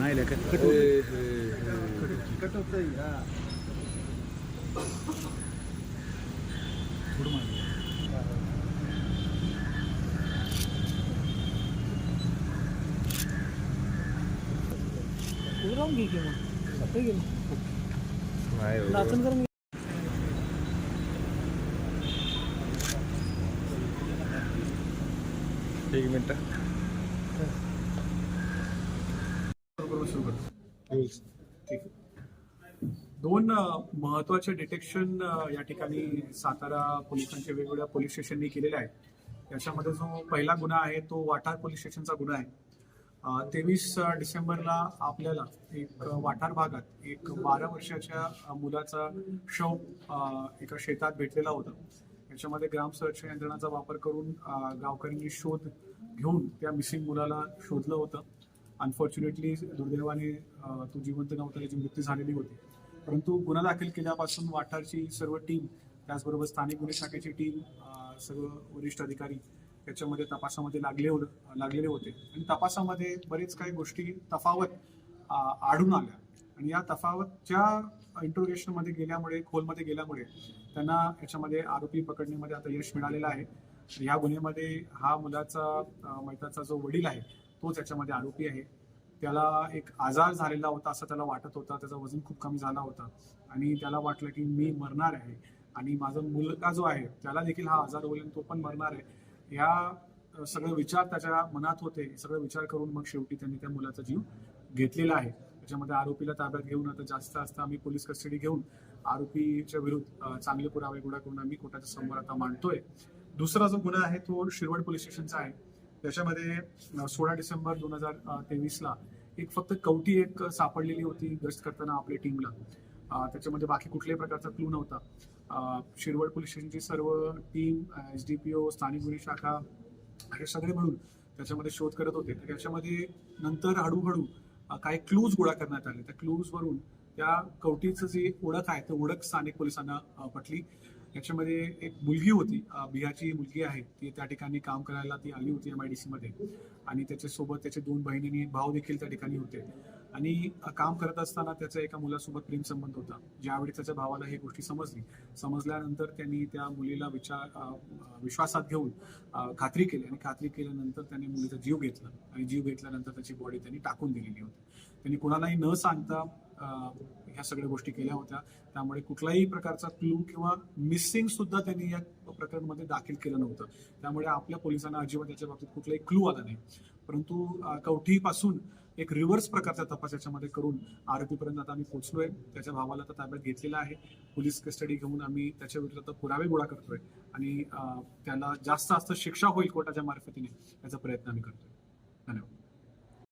नाही लय cut cut cut होतंय हा थोडं मागे. उभं राहून घे की मग आता घे मग. नाही नाचून करून घे. एक मिनिट सुरू करतो. ठीक. दोन अ, महत्त्वाचे डिटेक्शन या ठिकाणी सातारा पोलिसांच्या वेगवेगळ्या पोलीस स्टेशननी केलेले आहेत. याच्यामध्ये जो पहिला गुन्हा आहे तो वाठार पोलीस स्टेशनचा गुन्हा आहे. तेवीस डिसेंबरला आपल्याला एक वाठार भागात एक बारा वर्षाच्या मुलाचा शव एका शेतात भेटलेला होता. याच्यामध्ये ग्राम सुरक्षा यंत्रणाचा वापर करून गावकऱ्यांनी शोध घेऊन त्या मिसिंग मुलाला शोधलं होतं. अनफॉर्च्युनेटली दुर्दैवाने तू तो जिवंत नव्हता त्याची मृत्यू झालेली होती. परंतु गुन्हा दाखल केल्यापासून वाठारची सर्व टीम त्याचबरोबर स्थानिक गुन्हे शाखेची टीम सर्व वरिष्ठ अधिकारी त्याच्यामध्ये तपासामध्ये लागले हो लागलेले होते. आणि तपासामध्ये बरेच काही गोष्टी तफावत आढळून आल्या. आणि या तफावतच्या इंटरोगेशनमध्ये गेल्यामुळे खोलमध्ये गेल्यामुळे त्यांना याच्यामध्ये आरोपी पकडण्यामध्ये आता यश मिळालेलं आहे. या गुन्ह्यामध्ये हा मुलाचा मैताचा जो वडील आहे तोच याच्यामध्ये आरोपी आहे. त्याला एक आजार झालेला होता असं त्याला वाटत होता. त्याचं वजन खूप कमी झाला होता. आणि त्याला वाटलं की मी मरणार आहे. आणि माझा मुलगा जो आहे त्याला देखील हा आजार होईल आणि तो पण मरणार आहे. ह्या सगळे विचार त्याच्या मनात होते. सगळे विचार करून मग शेवटी त्यांनी त्या मुलाचा जीव घेतलेला आहे. त्याच्यामध्ये आरोपीला ताब्यात घेऊन आता जास्त असता आम्ही पोलीस कस्टडी घेऊन आरोपीच्या विरुद्ध चांगले पुरावे गोळा करून आम्ही कोर्टाच्या समोर आता मांडतोय. दुसरा जो गुन्हा आहे तो शिरवड पोलीस स्टेशनचा आहे. त्याच्यामध्ये सोळा डिसेंबर दोन हजार तेवीसला एक फक्त कवटी एक सापडलेली होती गस्त करताना आपल्या टीमला. त्याच्यामध्ये बाकी कुठल्याही प्रकारचा क्लू नव्हता. अ, शिरवड पोलीस स्टेशनची सर्व team S D P O स्थानिक गुन्हे शाखा हे सगळे मिळून त्याच्यामध्ये शोध करत होते. तर त्याच्यामध्ये नंतर हळूहळू काही क्लूज गोळा करण्यात आले. त्या क्लूजवरून त्या कवटीचं जी ओळख आहे ती ओळख स्थानिक पोलिसांना पटली. याच्यामध्ये एक मुलगी होती बिहारची मुलगी आहे ती त्या ठिकाणी काम करायला ती आली होती एम आय डी सी मध्ये. आणि त्याच्यासोबत त्याचे दोन बहिणींनी भाऊ देखील त्या ठिकाणी होते. आणि काम करत असताना त्याचा एका मुलासोबत प्रेम संबंध होता. ज्यावेळी त्याच्या भावाला ही गोष्टी समजली समजल्यानंतर त्यांनी त्या मुलीला विचार विश्वासात घेऊन खात्री केली. आणि खात्री केल्यानंतर त्याने मुलीचा जीव घेतला. आणि जीव घेतल्यानंतर त्याची बॉडी त्यांनी टाकून दिलेली होती. त्यांनी कोणालाही न सांगता ह्या सगळ्या गोष्टी केल्या होत्या. त्यामुळे कुठलाही प्रकारचा क्लू किंवा मिसिंग सुद्धा त्यांनी या प्रकरणामध्ये दाखल केलं नव्हतं. त्यामुळे आपल्या पोलिसांना अजिबात याच्या बाबतीत कुठलाही क्लू आला नाही. परंतु कवठीपासून एक रिव्हर्स प्रकारचा तपास याच्यामध्ये करून आरोपीपर्यंत आता आम्ही पोहोचलोय. त्याच्या भावाला आता ताब्यात घेतलेला आहे. पोलीस कस्टडी घेऊन आम्ही त्याच्या विरुद्ध आता पुरावे गोळा करतोय आणि त्याला जास्त जास्त शिक्षा होईल कोर्टाच्या मार्फतीने याचा प्रयत्न आम्ही करतोय. धन्यवाद.